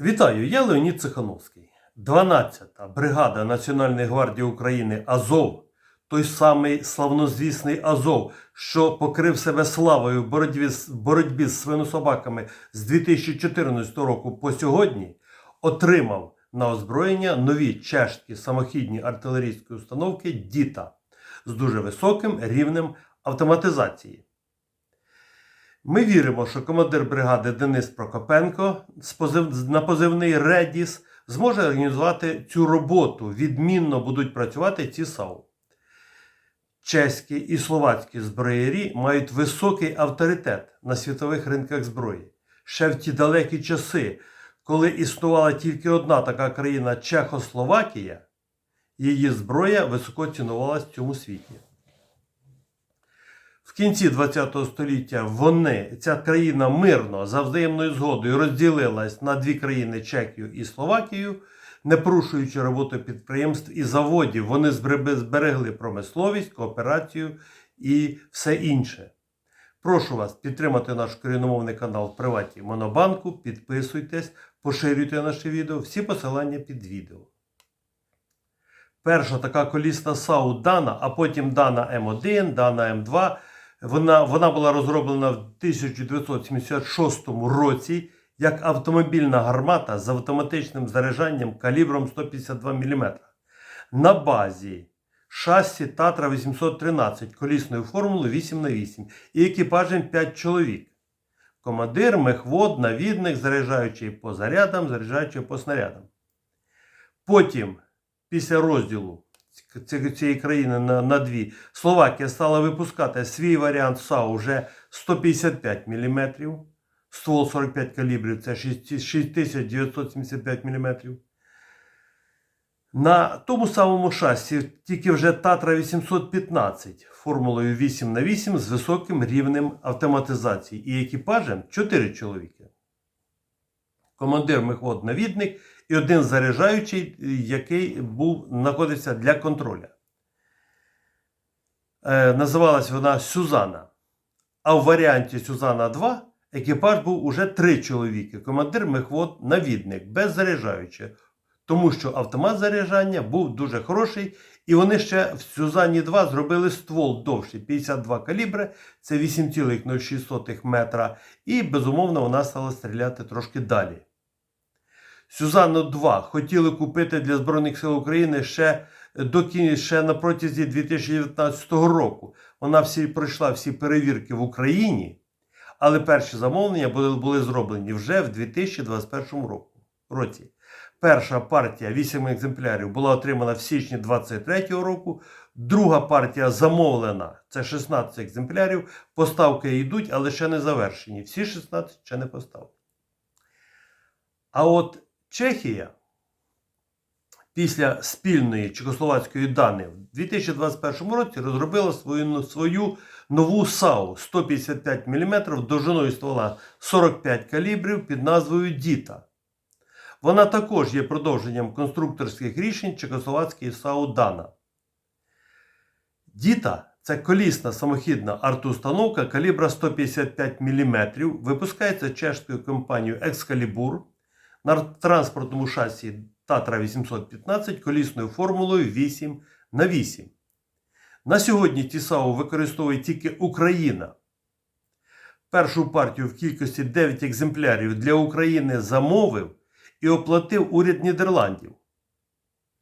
Вітаю, я Леонід Цихановський. 12-та бригада Національної гвардії України Азов, той самий славнозвісний Азов, що покрив себе славою в боротьбі, боротьбі з свинособаками з 2014 року по сьогодні, отримав на озброєння нові чешські самохідні артилерійські установки Діта з дуже високим рівнем автоматизації. Ми віримо, що командир бригади Денис Прокопенко на позивний Редіс зможе організувати цю роботу. Відмінно будуть працювати ці САУ. Чеські і словацькі зброярі мають високий авторитет на світових ринках зброї. Ще в ті далекі часи, коли існувала тільки одна така країна Чехословакія, її зброя високо цінувалась в цьому світі. Кінці ХХ століття вони, ця країна мирно за взаємною згодою розділилась на дві країни Чехію і Словакію, не порушуючи роботу підприємств і заводів. Вони зберегли промисловість, кооперацію і все інше. Прошу вас підтримати наш корінномовний канал в приваті Монобанку. Підписуйтесь, поширюйте наше відео. Всі посилання під відео. Перша така колісна САУ Дана, а потім Дана М1, Дана М2. Вона, вона була розроблена в 1976 році як автомобільна гармата з автоматичним заряджанням калібром 152 мм на базі шасі Татра 813 колісною формулою 8х8 і екіпажем 5 чоловік. Командир, мехвод, навідник, заряджаючий по зарядам, заряджаючий по снарядам. Потім, після розділу цієї країни на, на дві, Словакія стала випускати свій варіант САУ вже 155 мм, ствол 45 калібрів, це 6975 мм. На тому самому шасі тільки вже Татра 815 формулою 8 на 8 з високим рівнем автоматизації і екіпажем 4 чоловіки. Командир мехвод навідник і один заряджаючий, який був, знаходився для контроля. Е, називалась вона Сюзана. А в варіанті Сюзана 2 екіпаж був уже три чоловіки. Командир мехвод навідник, без заряджаючого. Тому що автомат заряджання був дуже хороший, і вони ще в Сюзані 2 зробили ствол довший 52 калібри, це 8,06 метра, і безумовно вона стала стріляти трошки далі. Сюзанну 2 хотіли купити для Збройних сил України ще до кін- ще на протязі 2019 року. Вона всі пройшла всі перевірки в Україні, але перші замовлення були, були зроблені вже в 2021 року, році. Перша партія 8 екземплярів була отримана в січні 2023 року. Друга партія замовлена це 16 екземплярів. Поставки йдуть, але ще не завершені. Всі 16 ще не поставлені. А от Чехія після спільної чехословацької дани в 2021 році розробила свою, свою нову САУ 155 мм довжиною ствола 45 калібрів під назвою Діта. Вона також є продовженням конструкторських рішень чехословацької САУ Дана. Діта це колісна самохідна артустановка калібра 155 мм, випускається чешською компанією Excalibur на транспортному шасі Татра 815 колісною формулою 8 на 8. На сьогодні ТІСАУ використовує тільки Україна. Першу партію в кількості 9 екземплярів для України замовив і оплатив уряд Нідерландів.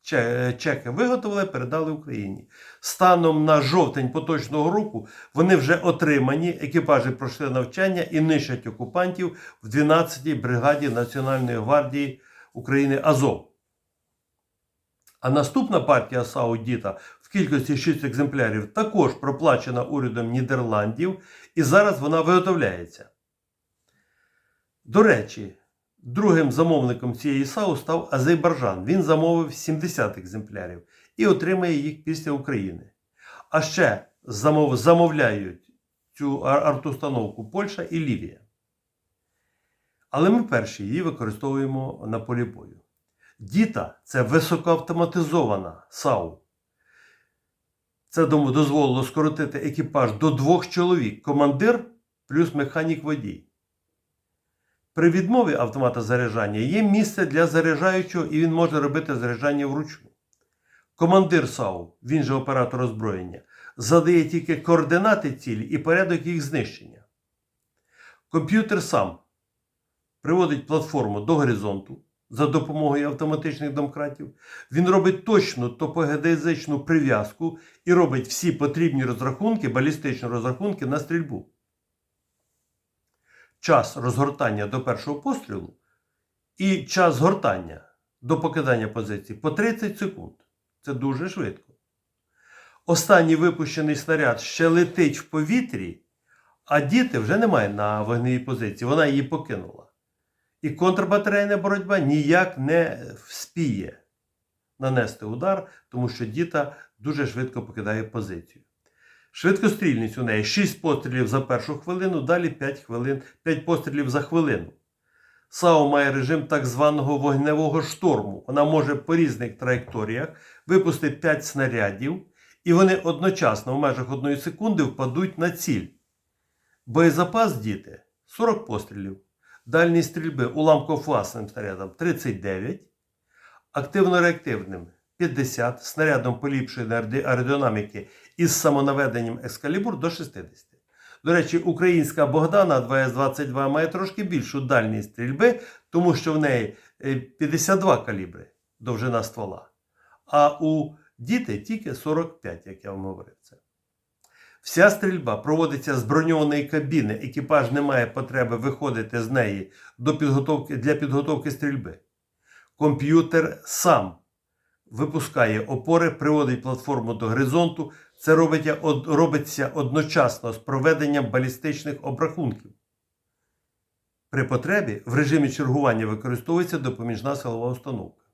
Че- Чехи виготовили, передали Україні. Станом на жовтень поточного року вони вже отримані, екіпажі пройшли навчання і нищать окупантів в 12-й бригаді Національної гвардії України Азов. А наступна партія САУ Діта в кількості 6 екземплярів також проплачена урядом Нідерландів, і зараз вона виготовляється. До речі, другим замовником цієї САУ став Азербайджан. Він замовив 70 екземплярів і отримає їх після України. А ще замов, замовляють цю артустановку Польща і Лівія. Але ми перші її використовуємо на полі бою. Діта це високоавтоматизована САУ. Це дозволило скоротити екіпаж до двох чоловік: командир плюс механік водій. При відмові автомата заряджання є місце для заряджаючого і він може робити заряджання вручну. Командир САУ, він же оператор озброєння, задає тільки координати цілі і порядок їх знищення. Комп'ютер сам приводить платформу до горизонту за допомогою автоматичних домкратів. Він робить точну топогеодезичну прив'язку і робить всі потрібні розрахунки, балістичні розрахунки на стрільбу. Час розгортання до першого пострілу і час згортання до покидання позиції по 30 секунд. Це дуже швидко. Останній випущений снаряд ще летить в повітрі, а діти вже немає на вогневій позиції. Вона її покинула. І контрбатарейна боротьба ніяк не вспіє нанести удар, тому що діта дуже швидко покидає позицію. Швидкострільність у неї 6 пострілів за першу хвилину, далі 5, хвилин, 5 пострілів за хвилину. САУ має режим так званого вогневого шторму. Вона може по різних траєкторіях випустити 5 снарядів, і вони одночасно в межах 1 секунди впадуть на ціль. Боєзапас діти 40 пострілів. Дальність стрільби уламково-фугасним снарядом 39, активно-реактивним 50, снарядом поліпшеної аеродинаміки із самонаведенням Ескалібур до 60. До речі, українська Богдана 2С-22 має трошки більшу дальність стрільби, тому що в неї е, 52 калібри довжина ствола. А у діти тільки 45, як я вам говорив це. Вся стрільба проводиться з броньованої кабіни. Екіпаж не має потреби виходити з неї до підготовки, для підготовки стрільби. Комп'ютер сам випускає опори, приводить платформу до горизонту. Це робиться, од- робиться одночасно з проведенням балістичних обрахунків. При потребі в режимі чергування використовується допоміжна силова установка.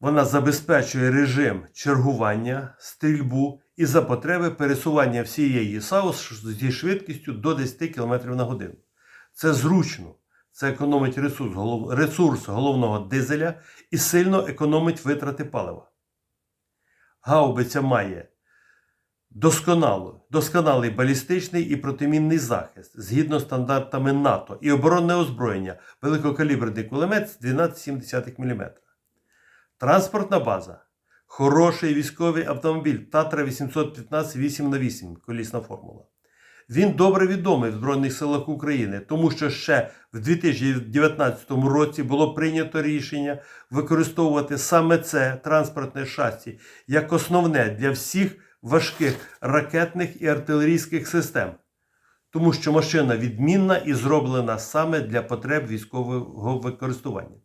Вона забезпечує режим чергування, стрільбу і за потреби пересування всієї САУ зі швидкістю до 10 км на годину. Це зручно, це економить ресурс, ресурс головного дизеля і сильно економить витрати палива. Гаубиця має досконалий балістичний і протимінний захист згідно стандартами НАТО і оборонне озброєння великокаліберний кулемет з 12,7 мм. Транспортна база. Хороший військовий автомобіль Татра 815 8х8 колісна формула. Він добре відомий в Збройних силах України, тому що ще в 2019 році було прийнято рішення використовувати саме це транспортне шасі як основне для всіх важких ракетних і артилерійських систем, тому що машина відмінна і зроблена саме для потреб військового використання.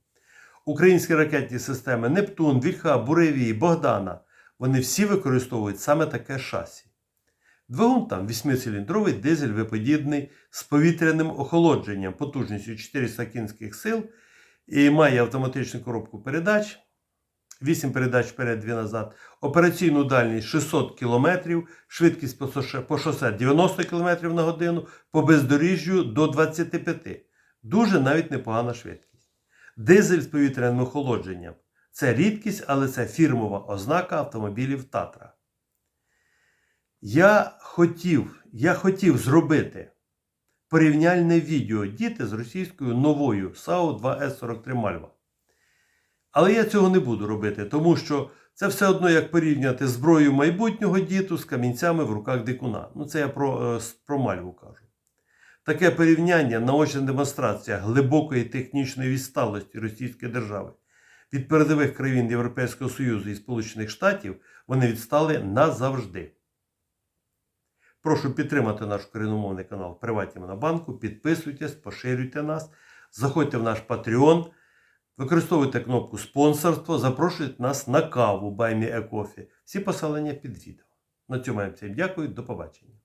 Українські ракетні системи Нептун, Вільха, Буревій, Богдана вони всі використовують саме таке шасі. Двигун там 8-циліндровий дизель виподібний з повітряним охолодженням потужністю 400 кінських сил і має автоматичну коробку передач. 8 передач вперед, 2 назад, операційну дальність 600 км, швидкість по шосе 90 км на годину, по бездоріжжю до 25 Дуже навіть непогана швидкість. Дизель з повітряним охолодженням це рідкість, але це фірмова ознака автомобілів Татра. Я хотів, я хотів зробити порівняльне відео діти з російською новою САУ 2С43 Мальва. Але я цього не буду робити, тому що це все одно як порівняти зброю майбутнього діту з камінцями в руках дикуна. Ну, це я про, е, про мальву кажу. Таке порівняння наочна демонстрація глибокої технічної відсталості Російської держави. Від передових країн Європейського Союзу і Сполучених Штатів вони відстали назавжди. Прошу підтримати наш коріномовний канал Приватні Монобанку, підписуйтесь, поширюйте нас, заходьте в наш Patreon, використовуйте кнопку спонсорство, запрошуйте нас на каву Баймі Екофі. Всі посилання під відео. На цьому я всім дякую, до побачення.